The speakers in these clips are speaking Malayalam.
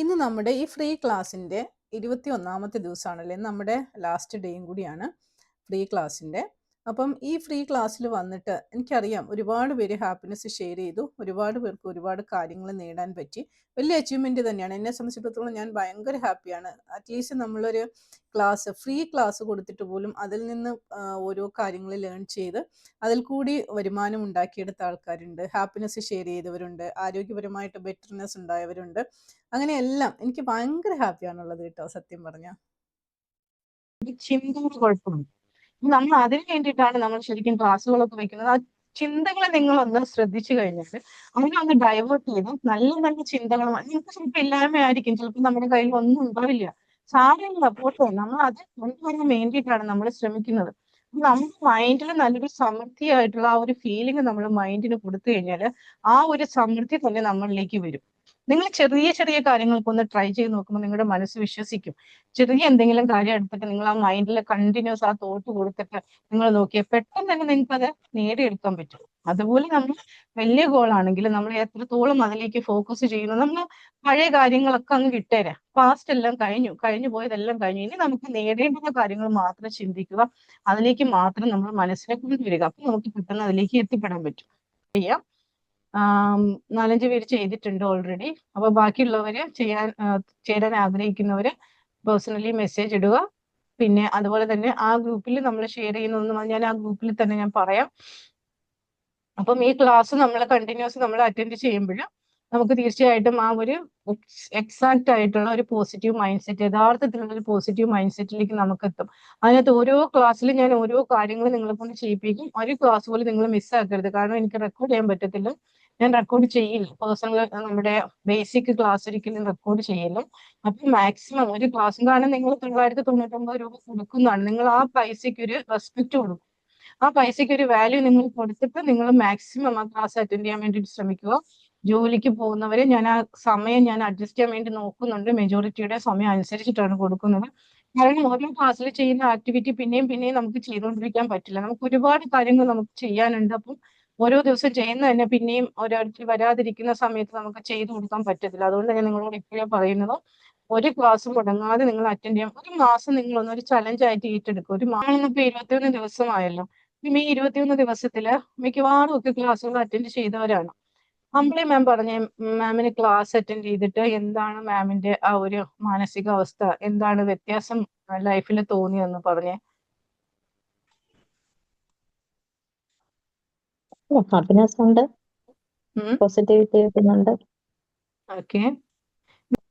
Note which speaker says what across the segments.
Speaker 1: ഇന്ന് നമ്മുടെ ഈ ഫ്രീ ക്ലാസ്സിന്റെ ഇരുപത്തി ഒന്നാമത്തെ ദിവസമാണല്ലേ? നമ്മുടെ ലാസ്റ്റ് ഡേയും കൂടിയാണ് ഫ്രീ ക്ലാസ്സിന്റെ അപ്പം ഈ ഫ്രീ ക്ലാസ്സിൽ വന്നിട്ട് എനിക്കറിയാം ഒരുപാട് പേര് ഹാപ്പിനെസ് ഷെയർ ചെയ്തു. ഒരുപാട് പേർക്ക് ഒരുപാട് കാര്യങ്ങൾ നേടാൻ പറ്റി. വലിയ അച്ചീവ്മെന്റ് തന്നെയാണ്. എന്നെ സംബന്ധിച്ചിടത്തോളം ഞാൻ ഭയങ്കര ഹാപ്പിയാണ് അറ്റ്ലീസ്റ്റ് നമ്മളൊരു ക്ലാസ് ഫ്രീ ക്ലാസ് കൊടുത്തിട്ട് പോലും അതിൽ നിന്ന് ഓരോ കാര്യങ്ങൾ ലേൺ ചെയ്ത് അതിൽ കൂടി വരുമാനം ഉണ്ടാക്കിയെടുത്ത ആൾക്കാരുണ്ട്. ഹാപ്പിനെസ് ഷെയർ ചെയ്തവരുണ്ട്. ആരോഗ്യപരമായിട്ട് ബെറ്റർനെസ് ഉണ്ടായവരുണ്ട്. അങ്ങനെ എല്ലാം എനിക്ക് ഭയങ്കര ഹാപ്പിയാണുള്ളത് കേട്ടോ സത്യം പറഞ്ഞാൽ
Speaker 2: ചിന്തകൾ നമ്മൾ അതിന് വേണ്ടിയിട്ടാണ് നമ്മൾ ശരിക്കും ക്ലാസ്സുകളൊക്കെ വെക്കുന്നത്. ആ ചിന്തകളെ നിങ്ങളൊന്ന് ശ്രദ്ധിച്ചു കഴിഞ്ഞാൽ അങ്ങനെ ഒന്ന് ഡൈവേർട്ട് ചെയ്ത് നല്ല നല്ല ചിന്തകൾ നിങ്ങൾക്ക് ചിലപ്പോൾ ഇല്ലായ്മയായിരിക്കും. ചിലപ്പോൾ നമ്മുടെ കയ്യിൽ ഒന്നും ഉണ്ടാവില്ല. സാരമില്ല പോട്ടെ. നമ്മൾ അത് കൊണ്ടുവരാൻ വേണ്ടിയിട്ടാണ് നമ്മൾ ശ്രമിക്കുന്നത്. നമ്മുടെ മൈൻഡിൽ നല്ലൊരു സമൃദ്ധിയായിട്ടുള്ള ആ ഒരു ഫീലിംഗ് നമ്മൾ മൈൻഡിന് കൊടുത്തു കഴിഞ്ഞാൽ ആ ഒരു സമൃദ്ധി തന്നെ നമ്മളിലേക്ക് വരും. നിങ്ങൾ ചെറിയ ചെറിയ കാര്യങ്ങൾക്ക് ഒന്ന് ട്രൈ ചെയ്ത് നോക്കുമ്പോൾ നിങ്ങളുടെ മനസ്സ് വിശ്വസിക്കും. ചെറിയ എന്തെങ്കിലും കാര്യം എടുത്തിട്ട് നിങ്ങൾ ആ മൈൻഡിൽ കണ്ടിന്യൂസ് ആ തോട്ട് കൊടുത്തിട്ട് നിങ്ങൾ നോക്കിയാൽ പെട്ടെന്ന് തന്നെ നിങ്ങൾക്ക് അത് നേടിയെടുക്കാൻ പറ്റും. അതുപോലെ നമ്മൾ വലിയ ഗോളാണെങ്കിൽ നമ്മൾ എത്രത്തോളം അതിലേക്ക് ഫോക്കസ് ചെയ്യുന്നു നമ്മൾ പഴയ കാര്യങ്ങളൊക്കെ അങ്ങ് കിട്ടേരാ പാസ്റ്റ് എല്ലാം കഴിഞ്ഞു കഴിഞ്ഞു പോയതെല്ലാം കഴിഞ്ഞു. ഇനി നമുക്ക് നേടേണ്ടുന്ന കാര്യങ്ങൾ മാത്രം ചിന്തിക്കുക അതിലേക്ക് മാത്രം നമ്മൾ മനസ്സിനെ കൊണ്ടുവരിക. അപ്പൊ നമുക്ക് പെട്ടെന്ന് അതിലേക്ക് എത്തിപ്പെടാൻ പറ്റും. ചെയ്യാം. നാലഞ്ച് പേര് ചെയ്തിട്ടുണ്ട് ഓൾറെഡി അപ്പൊ ബാക്കിയുള്ളവര് ചെയ്യാൻ ചേരാൻ ആഗ്രഹിക്കുന്നവര് പേഴ്സണലി മെസ്സേജ് ഇടുക. പിന്നെ അതുപോലെ തന്നെ ആ ഗ്രൂപ്പിൽ നമ്മൾ ഷെയർ ചെയ്യുന്നതെന്ന് ഞാൻ ആ ഗ്രൂപ്പിൽ തന്നെ ഞാൻ പറയാം. അപ്പം ഈ ക്ലാസ് നമ്മൾ കണ്ടിന്യൂസ് നമ്മൾ അറ്റൻഡ് ചെയ്യുമ്പോൾ നമുക്ക് തീർച്ചയായിട്ടും ആ ഒരു എക്സാക്ട് ആയിട്ടുള്ള ഒരു പോസിറ്റീവ് മൈൻഡ് സെറ്റ് യഥാർത്ഥത്തിലുള്ള ഒരു പോസിറ്റീവ് മൈൻഡ് സെറ്റിലേക്ക് നമുക്ക് എത്തും അതിനകത്ത് ഓരോ ക്ലാസ്സിലും ഞാൻ ഓരോ കാര്യങ്ങൾ നിങ്ങളെ കൊണ്ട് ചെയ്യിപ്പിക്കും. ഒരു ക്ലാസ് പോലും നിങ്ങൾ മിസ്സാക്കരുത് കാരണം എനിക്ക് റെക്കോർഡ് ചെയ്യാൻ പറ്റത്തില്ല. ഞാൻ റെക്കോർഡ് ചെയ്യില്ല പേഴ്സണൽ നമ്മുടെ ബേസിക് ക്ലാസ് ഒരിക്കലും റെക്കോർഡ് ചെയ്യില്ല അപ്പൊ മാക്സിമം ഒരു ക്ലാസ് കാരണം നിങ്ങൾ തൊള്ളായിരത്തി തൊണ്ണൂറ്റൊമ്പത് രൂപ കൊടുക്കുന്നതാണ്. നിങ്ങൾ ആ പൈസയ്ക്ക് ഒരു റെസ്പെക്ട് കൊടുക്കും. ആ പൈസയ്ക്ക് ഒരു വാല്യൂ നിങ്ങൾ കൊടുത്തിട്ട് നിങ്ങൾ മാക്സിമം ആ ക്ലാസ് അറ്റൻഡ് ചെയ്യാൻ വേണ്ടിയിട്ട് ശ്രമിക്കുക. ജോലിക്ക് പോകുന്നവരെ ഞാൻ ആ സമയം ഞാൻ അഡ്ജസ്റ്റ് ചെയ്യാൻ വേണ്ടി നോക്കുന്നുണ്ട്. മെജോറിറ്റിയുടെ സമയം അനുസരിച്ചിട്ടാണ് കൊടുക്കുന്നത്. കാരണം ഓരോ ക്ലാസ്സിൽ ചെയ്യുന്ന ആക്ടിവിറ്റി പിന്നെയും പിന്നെയും നമുക്ക് ചെയ്തുകൊണ്ടിരിക്കാൻ പറ്റില്ല. നമുക്ക് ഒരുപാട് കാര്യങ്ങൾ നമുക്ക് ചെയ്യാനുണ്ട്. അപ്പം ഓരോ ദിവസം ചെയ്യുന്ന തന്നെ പിന്നെയും ഒരാഴ്ച വരാതിരിക്കുന്ന സമയത്ത് നമുക്ക് ചെയ്തു കൊടുക്കാൻ പറ്റത്തില്ല. അതുകൊണ്ട് ഞാൻ നിങ്ങളോട് ഇപ്പോഴേ പറയുന്നത് ഒരു ക്ലാസ് മുടങ്ങാതെ നിങ്ങൾ അറ്റൻഡ് ചെയ്യാം. ഒരു മാസം നിങ്ങൾ ഒരു ചലഞ്ച് ആയിട്ട് ഏറ്റെടുക്കുക ഒരു മാസം ഇപ്പൊ ഇരുപത്തിയൊന്ന് ദിവസമായല്ലോ. ഈ ഇരുപത്തിയൊന്ന് ദിവസത്തിൽ മിക്കവാറും ഒക്കെ ക്ലാസ്സുകൾ അറ്റൻഡ് ചെയ്തവരാണ്. അമ്പിളി മാം പറഞ്ഞ മാമിന് ക്ലാസ് അറ്റൻഡ് ചെയ്തിട്ട് എന്താണ് മാമിന്റെ ആ ഒരു മാനസികാവസ്ഥ? എന്താണ് വ്യത്യാസം ലൈഫിൽ തോന്നിയെന്ന് പറഞ്ഞേ
Speaker 3: ഹാപ്പിനെസ് ഉണ്ട് പോസിറ്റിവിറ്റി കിട്ടുന്നുണ്ട്.
Speaker 2: ഓക്കെ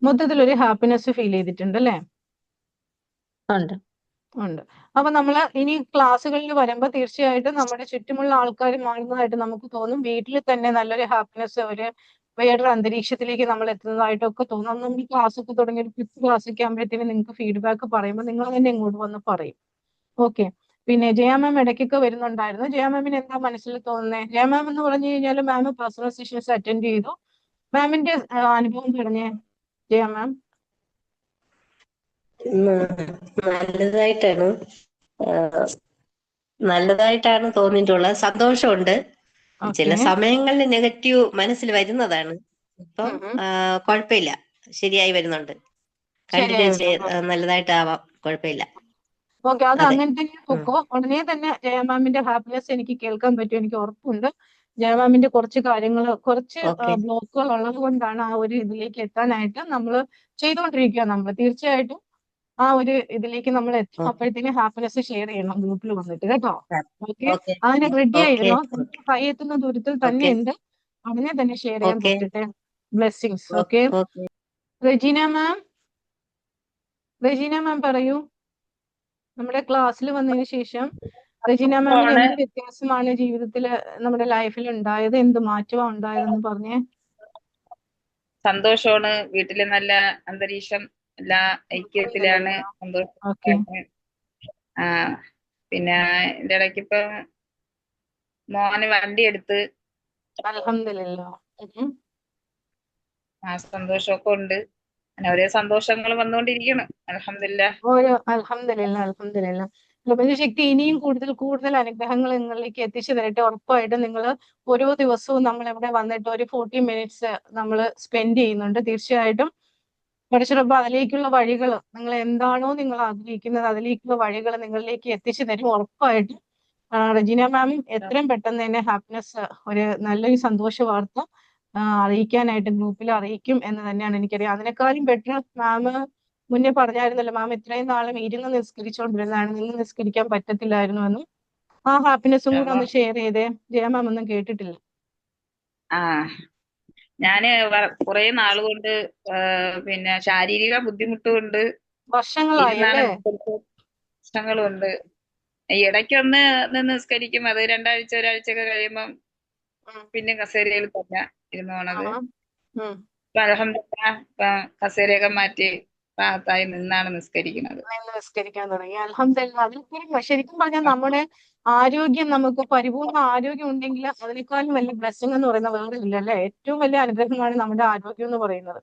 Speaker 2: മൊത്തത്തിൽ ഒരു ഹാപ്പിനെസ് ഫീൽ ചെയ്തിട്ടുണ്ട് അല്ലേ
Speaker 3: ഉണ്ട്.
Speaker 2: ഉണ്ട്. അപ്പൊ നമ്മൾ ഇനി ക്ലാസ്സുകളിൽ വരുമ്പോൾ തീർച്ചയായിട്ടും നമ്മുടെ ചുറ്റുമുള്ള ആൾക്കാർ മാറുന്നതായിട്ട് നമുക്ക് തോന്നും. വീട്ടിൽ തന്നെ നല്ലൊരു ഹാപ്പിനെസ് ഒരു വേറൊരു അന്തരീക്ഷത്തിലേക്ക് നമ്മൾ എത്തുന്നതായിട്ടൊക്കെ തോന്നും. നമ്മൾ ഈ ക്ലാസ് ഒക്കെ തുടങ്ങി ഒരു ഫിഫ്ത് ക്ലാസ് ഒക്കെ ആകുമ്പോഴത്തേനും നിങ്ങൾക്ക് ഫീഡ്ബാക്ക് പറയുമ്പോൾ നിങ്ങൾ തന്നെ ഇങ്ങോട്ട് വന്ന് പറയും. ഓക്കെ പിന്നെ ജയ മാം ഇടയ്ക്കൊക്കെ വരുന്നുണ്ടായിരുന്നു. ജയ മാമിന് എന്താ മനസ്സിൽ തോന്നുന്നത് ജയ മാം എന്ന് പറഞ്ഞു കഴിഞ്ഞാൽ മാം പേഴ്സണൽ സെഷൻസ് അറ്റൻഡ് ചെയ്തു. മാമിന്റെ അനുഭവം പറഞ്ഞേ ജയ മാം.
Speaker 4: നല്ലതായിട്ടാണ് നല്ലതായിട്ടാണ് തോന്നിയിട്ടുള്ളത്. സന്തോഷമുണ്ട്. ചില സമയങ്ങളിൽ നെഗറ്റീവ് മനസ്സിൽ വരുന്നതാണ്. ഇപ്പം കുഴപ്പമില്ല. ശരിയായി വരുന്നുണ്ട്. കണ്ടിന്യൂ. നല്ലതായിട്ടാവാം. കുഴപ്പമില്ല.
Speaker 2: ഓക്കെ അത്. അങ്ങനെ തന്നെ പൊക്കോ ഉടനെ തന്നെ ജയമാമിന്റെ ഹാപ്പിനെസ് എനിക്ക് കേൾക്കാൻ പറ്റും എനിക്ക് ഉറപ്പുണ്ട്. ജയമാമിന്റെ കുറച്ച് കാര്യങ്ങൾ കുറച്ച് ബ്ലോക്കുകൾ ഉള്ളത് കൊണ്ടാണ് ആ ഒരു ഇതിലേക്ക് എത്താനായിട്ട് നമ്മൾ ചെയ്തുകൊണ്ടിരിക്കുക നമ്മൾ തീർച്ചയായിട്ടും ആ ഒരു ഇതിലേക്ക് നമ്മൾ എത്തും.
Speaker 4: ഓക്കെ
Speaker 2: ഹാപ്പിനെസ് ഷെയർ ചെയ്യണം ഗ്രൂപ്പിൽ വന്നിട്ട് കേട്ടോ. ഓക്കെ. അതിനെ റെഡി ആയിരുന്നു ഫൈ കൈ എത്തുന്ന ദൂരത്തിൽ തന്നെ ഉണ്ട്. അതിനെ തന്നെ ഷെയർ ചെയ്യാൻ പറ്റട്ടെ blessings okay. Regina ma'am Regina ma'am പറയൂ. നമ്മുടെ ക്ലാസ്സിൽ വന്നതിന് ശേഷം റെജിന മാമിന് എന്ത് വ്യത്യാസമാണ് ജീവിതത്തിൽ നമ്മുടെ ലൈഫിൽ ഉണ്ടായത്? എന്ത് മാറ്റമാണ് ഉണ്ടായതെന്ന് പറഞ്ഞേ.
Speaker 5: സന്തോഷമാണ്. വീട്ടിൽ നല്ല അന്തരീക്ഷം. എല്ലാ ഐക്യത്തിലാണ് ആ പിന്നെ എന്റെ ഇടയ്ക്ക് ഇപ്പൊ മോന് വണ്ടി എടുത്ത് ആ സന്തോഷമൊക്കെ ഉണ്ട്. അങ്ങനെ ഒരേ സന്തോഷങ്ങൾ വന്നുകൊണ്ടിരിക്കണം അലഹമില്ല
Speaker 2: ഓരോ അലഹമില്ല അലഹമില്ല പ്രപഞ്ചശക്തി ഇനിയും കൂടുതൽ കൂടുതൽ അനുഗ്രഹങ്ങൾ നിങ്ങളിലേക്ക് എത്തിച്ചു തരട്ടെ. ഉറപ്പായിട്ടും നിങ്ങൾ ഓരോ ദിവസവും നമ്മൾ ഇവിടെ വന്നിട്ട് ഒരു ഫോർട്ടി മിനിറ്റ്സ് നമ്മൾ സ്പെൻഡ് ചെയ്യുന്നുണ്ട്. തീർച്ചയായിട്ടും പടച്ചിറപ്പ് അതിലേക്കുള്ള വഴികൾ നിങ്ങൾ എന്താണോ നിങ്ങൾ ആഗ്രഹിക്കുന്നത് അതിലേക്കുള്ള വഴികൾ നിങ്ങളിലേക്ക് എത്തിച്ചു തരും. ഉറപ്പായിട്ടും ആ, മാം എത്രയും പെട്ടെന്ന് തന്നെ ഹാപ്പിനെസ് ഒരു നല്ലൊരു സന്തോഷ വാർത്ത അറിയിക്കാനായിട്ട് ഗ്രൂപ്പിൽ അറിയിക്കും എന്ന് തന്നെയാണ് എനിക്കറിയാം. അതിനേക്കാളും ബെറ്റർ മാം മുന്നേ പറഞ്ഞായിരുന്നല്ലോ മാം ഇത്രയും നാളും ഇരുന്ന് നിസ്കരിച്ചുകൊണ്ടിരുന്നതാണ് നിന്ന് നിസ്കരിക്കാൻ പറ്റത്തില്ലായിരുന്നു എന്നും ആ ഹാപ്പിനെസ്സും കൂടെ ഒന്ന് ഷെയർ ചെയ്തേ. ജയ മാം ഒന്നും കേട്ടിട്ടില്ല.
Speaker 5: ആ ഞാൻ കുറെ നാളുകൊണ്ട് പിന്നെ ശാരീരിക ബുദ്ധിമുട്ട് കൊണ്ട്
Speaker 2: വർഷങ്ങളായി.
Speaker 5: പ്രശ്നങ്ങളുണ്ട്. ഇടയ്ക്കൊന്ന് നിന്ന് നിസ്കരിക്കും. അത് രണ്ടാഴ്ച ഒരാഴ്ച ഒക്കെ കഴിയുമ്പം പിന്നെ കസേരയിൽ തന്നെ. ഇരുന്ന് പോണത് ഇപ്പൊ അൽഹംദുലില്ലാ ഇപ്പൊ കസേരയൊക്കെ മാറ്റി ഭാഗത്തായി നിന്നാണ് നിസ്കരിക്കുന്നത്.
Speaker 2: നിസ്കരിക്കാൻ തുടങ്ങി. അൽഹംദുലില്ലാ അതിൽ ശരിക്കും പറഞ്ഞാൽ നമ്മുടെ ആരോഗ്യം നമുക്ക് പരിപൂർണ ആരോഗ്യം ഉണ്ടെങ്കിൽ അതിനേക്കാളും വലിയ ബ്ലെസ്സിങ് എന്ന് പറയുന്ന വേറെ ഇല്ല അല്ലെ ഏറ്റവും വലിയ അനുഗ്രഹമാണ് നമ്മുടെ ആരോഗ്യം എന്ന് പറയുന്നത്.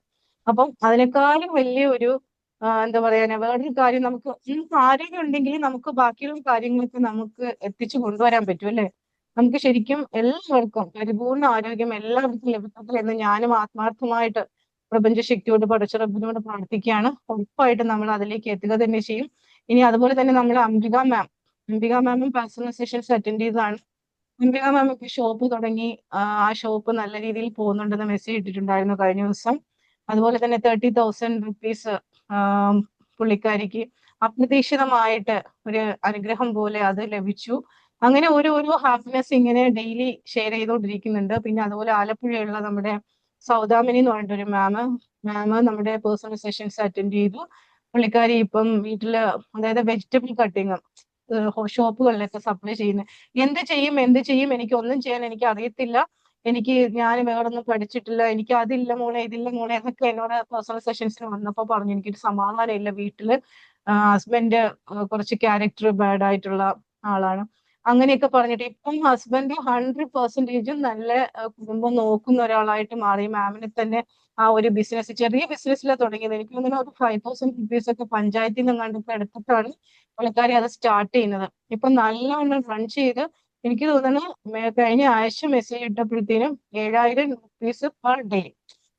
Speaker 2: അപ്പം അതിനേക്കാളും വലിയ ഒരു എന്താ പറയാ വേറൊരു കാര്യം നമുക്ക് നമുക്ക് ആരോഗ്യം ഉണ്ടെങ്കിൽ നമുക്ക് ബാക്കിയുള്ള കാര്യങ്ങളൊക്കെ നമുക്ക് എത്തിച്ചു കൊണ്ടുവരാൻ പറ്റും അല്ലെ? നമുക്ക് ശരിക്കും എല്ലാവർക്കും പരിപൂർണ ആരോഗ്യം എല്ലാവർക്കും ലഭിക്കട്ടെ എന്ന് ഞാനും ആത്മാർത്ഥമായിട്ട് പ്രപഞ്ച ശക്തിയോട് പഠിച്ച റബ്ബിനോട് പ്രാർത്ഥിക്കുകയാണ്. ഉറപ്പായിട്ടും നമ്മൾ അതിലേക്ക് എത്തുക തന്നെ ചെയ്യും. ഇനി അതുപോലെ തന്നെ നമ്മൾ അംബിക മാം. അംബിക മാമും പേഴ്സണൽ സെഷൻസ് അറ്റൻഡ് ചെയ്തതാണ്. അംബിക മാം ഒക്കെ ഷോപ്പ് തുടങ്ങി. ആ ഷോപ്പ് നല്ല രീതിയിൽ പോകുന്നുണ്ടെന്ന് മെസ്സേജ് ഇട്ടിട്ടുണ്ടായിരുന്നു കഴിഞ്ഞ ദിവസം. അതുപോലെ തന്നെ തേർട്ടി തൗസൻഡ് റുപ്പീസ് പുള്ളിക്കാരിക്ക് അപ്രതീക്ഷിതമായിട്ട് ഒരു അനുഗ്രഹം പോലെ അത് ലഭിച്ചു. അങ്ങനെ ഓരോ ഓരോ ഹാപ്പിനെസ് ഇങ്ങനെ ഡെയിലി ഷെയർ ചെയ്തുകൊണ്ടിരിക്കുന്നുണ്ട്. പിന്നെ അതുപോലെ ആലപ്പുഴയുള്ള നമ്മുടെ സൗദാമിനി എന്ന് പറഞ്ഞിട്ടൊരു മാം മാം നമ്മുടെ പേഴ്സണൽ സെഷൻസ് അറ്റൻഡ് ചെയ്തു. പുള്ളിക്കാരി ഇപ്പം വീട്ടിൽ അതായത് വെജിറ്റബിൾ കട്ടിങ് ഷോപ്പുകളിലൊക്കെ സപ്ലൈ ചെയ്യുന്നത് എന്ത് ചെയ്യും എന്ത് ചെയ്യും എനിക്ക് ഒന്നും ചെയ്യാൻ എനിക്ക് അറിയത്തില്ല. എനിക്ക് ഞാൻ വേറൊന്നും പഠിച്ചിട്ടില്ല. എനിക്ക് അതില്ല മോളെ ഇതില്ല മോളെ എന്നൊക്കെ എന്നോട് പേഴ്സണൽ സെഷൻസിന് വന്നപ്പോൾ പറഞ്ഞു എനിക്കൊരു സമാധാനം ഇല്ല വീട്ടിൽ ഹസ്ബൻഡ് കുറച്ച് ക്യാരക്ടർ ബാഡ് ആയിട്ടുള്ള ആളാണ്. അങ്ങനെയൊക്കെ പറഞ്ഞിട്ട് ഇപ്പം ഹസ്ബൻഡ് ഹൺഡ്രഡ് പെർസെന്റേജും നല്ല കുടുംബം നോക്കുന്ന ഒരാളായിട്ട് മാറി. മാമിനെ തന്നെ ആ ഒരു ബിസിനസ് ചെറിയ ബിസിനസ്സിലാണ് തുടങ്ങിയത്. എനിക്ക് തോന്നുന്നു ഒരു ഫൈവ് തൗസൻഡ് റുപ്പീസ് ഒക്കെ പഞ്ചായത്തിൽ നിന്ന് കണ്ടിട്ട് എടുത്തിട്ടാണ് പുള്ളിക്കാരി അത് സ്റ്റാർട്ട് ചെയ്യുന്നത്. ഇപ്പൊ നല്ലവണ്ണം റൺ ചെയ്ത് എനിക്ക് തോന്നുന്നു കഴിഞ്ഞ ആഴ്ച മെസ്സേജ് ഇട്ടപ്പോഴത്തേനും ഏഴായിരം റുപ്പീസ് പെർ ഡേ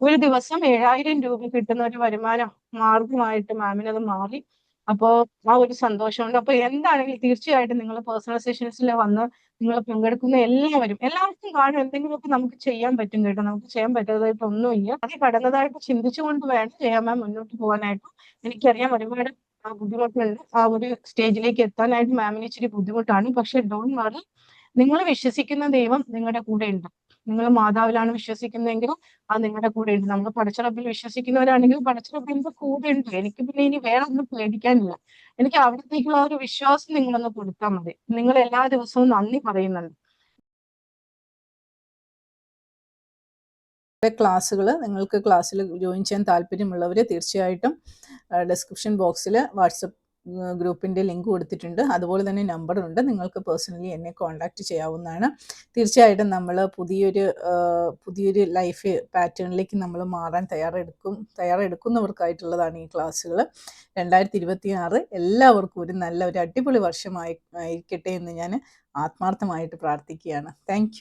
Speaker 2: ഒരു ദിവസം ഏഴായിരം രൂപ കിട്ടുന്ന ഒരു വരുമാനം മാർഗമായിട്ട് മാമിന് അത് മാറി. അപ്പോ ആ ഒരു സന്തോഷമുണ്ട്. അപ്പൊ എന്താണെങ്കിലും തീർച്ചയായിട്ടും നിങ്ങൾ പേഴ്സണൽ സെഷൻസിൽ വന്ന് നിങ്ങൾ പങ്കെടുക്കുന്ന എല്ലാവരും എല്ലാവർക്കും കാണും എന്തെങ്കിലുമൊക്കെ നമുക്ക് ചെയ്യാൻ പറ്റും കേട്ടോ. നമുക്ക് ചെയ്യാൻ പറ്റാത്തതായിട്ട് ഒന്നുമില്ല. അത് കടന്നതായിട്ട് ചിന്തിച്ചുകൊണ്ട് വേണം ചെയ്യാൻ മുന്നോട്ട് പോകാനായിട്ട്. എനിക്കറിയാം ഒരുപാട് ബുദ്ധിമുട്ടുണ്ട്. ആ ഒരു സ്റ്റേജിലേക്ക് എത്താനായിട്ട് മാമിന് ഇച്ചിരി ബുദ്ധിമുട്ടാണ്. പക്ഷെ ഡോൺ മാറി നിങ്ങൾ വിശ്വസിക്കുന്ന ദൈവം നിങ്ങളുടെ കൂടെ ഉണ്ട് നിങ്ങൾ മാതാവിലാണ് വിശ്വസിക്കുന്നതെങ്കിൽ അത് നിങ്ങളുടെ കൂടെ ഉണ്ട് നമ്മൾ പടച്ചിറപ്പിൽ വിശ്വസിക്കുന്നവരാണെങ്കിൽ പടച്ചിറപ്പിന്റെ കൂടെ ഉണ്ട് എനിക്ക് പിന്നെ ഇനി വേറെ ഒന്നും പേടിക്കാനില്ല. എനിക്ക് അവിടത്തേക്കുള്ള ഒരു വിശ്വാസം നിങ്ങളൊന്ന് കൊടുത്താൽ മതി. നിങ്ങൾ എല്ലാ ദിവസവും നന്ദി പറയുന്നുണ്ട്.
Speaker 1: ക്ലാസ്സുകൾ നിങ്ങൾക്ക് ക്ലാസ്സിൽ ജോയിൻ ചെയ്യാൻ താല്പര്യമുള്ളവർ തീർച്ചയായിട്ടും ഡിസ്ക്രിപ്ഷൻ ബോക്സിൽ വാട്സപ്പ് ഗ്രൂപ്പിന്റെ ലിങ്ക് കൊടുത്തിട്ടുണ്ട്. അതുപോലെ തന്നെ നമ്പറുണ്ട് നിങ്ങൾക്ക് പേഴ്സണലി എന്നെ കോൺടാക്റ്റ് ചെയ്യാവുന്നതാണ്. തീർച്ചയായിട്ടും നമ്മൾ പുതിയൊരു പുതിയൊരു ലൈഫ് പാറ്റേണിലേക്ക് നമ്മൾ മാറാൻ തയ്യാറെടുക്കും തയ്യാറെടുക്കുന്നവർക്കായിട്ടുള്ളതാണ് ഈ ക്ലാസ്സുകൾ രണ്ടായിരത്തി ഇരുപത്തി ആറ് എല്ലാവർക്കും ഒരു നല്ല ഒരു അടിപൊളി വർഷമായി ആയിരിക്കട്ടെ എന്ന് ഞാൻ ആത്മാർത്ഥമായിട്ട് പ്രാർത്ഥിക്കുകയാണ്. താങ്ക്